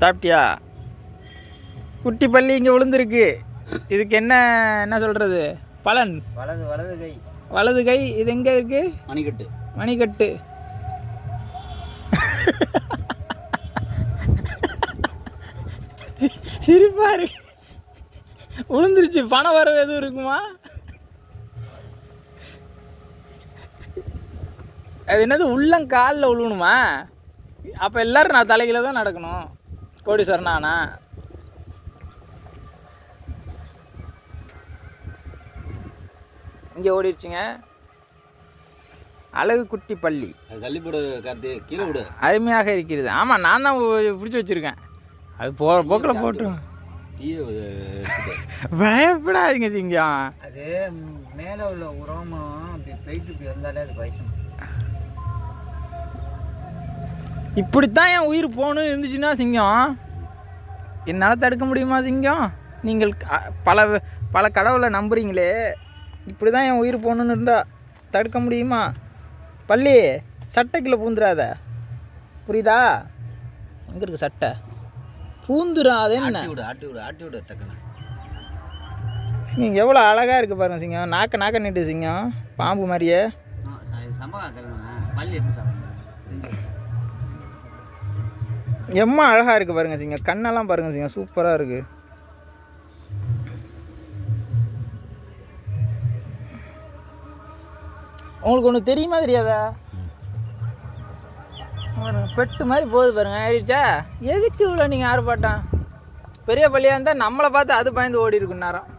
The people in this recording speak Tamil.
சாப்பிட்டியா? குட்டி பள்ளி இங்கே விழுந்திருக்கு. இதுக்கு என்ன என்ன சொல்கிறது பலன். வலது வலது கை. வலது கை இது எங்கே இருக்குது மணிக்கட்டு. மணிக்கட்டு. சிரிப்பா இருக்கு விழுந்துருச்சு. பண வரவு எதுவும் இருக்குமா? அது என்னது? உள்ளங்காலில் விழுவணுமா? அப்போ எல்லாரும் நான் தலைகீழ தான் நடக்கணும். கோடீஸ்வரன் ஆனா இங்கே ஓடிடுச்சுங்க அழகு குட்டி பள்ளி. அது தள்ளி போடு கார்த்தி. கீழே விடு. அருமையாக இருக்கிறது. ஆமாம் நான் தான் பிடிச்சி வச்சுருக்கேன். அது போ போக்கில் போட்டுரும். டீயை பயப்படாதீங்க சிங்கம். அது மேலே உள்ள உரமும் இப்படி போயிட்டு இப்படி வந்தாலே அது பைசன் இப்படித்தான் என் உயிர் போகணும்னு இருந்துச்சுன்னா சிங்கம். என்னால் தடுக்க முடியுமா சிங்கம்? நீங்கள் பல பல கடவுளை நம்புறீங்களே. இப்படி தான் என் உயிர் போகணுன்னு இருந்தால் தடுக்க முடியுமா? பள்ளி சட்டைக்குள்ளே பூந்துடாத புரியுதா? எங்கே இருக்கு சட்டை? பூந்துடாத என்ன? ஆட்டி விடு ஆட்டி விடு டக்குன்னு. சிங்கம் எவ்வளோ அழகாக இருக்குது பாருங்க சிங்கம். நாக்க நாக்க நீட்டு சிங்கம். பாம்பு மாதிரியே. எம்மா அழகாக இருக்குது பாருங்க சிங்க. கண்ணெல்லாம் பாருங்க சிங்க. சூப்பராக இருக்குது உங்களுக்கு ஒன்று தெரியுமா தெரியாதா பெட்டு மாதிரி போகுது பாருங்க ஆயிடுச்சா? எதுக்கு இவ்வளோ நீங்கள் ஆர்ப்பாட்டம்? பெரிய பள்ளியாக இருந்தால் நம்மளை பார்த்து அது பயந்து ஓடி இருக்கும் நேரம்.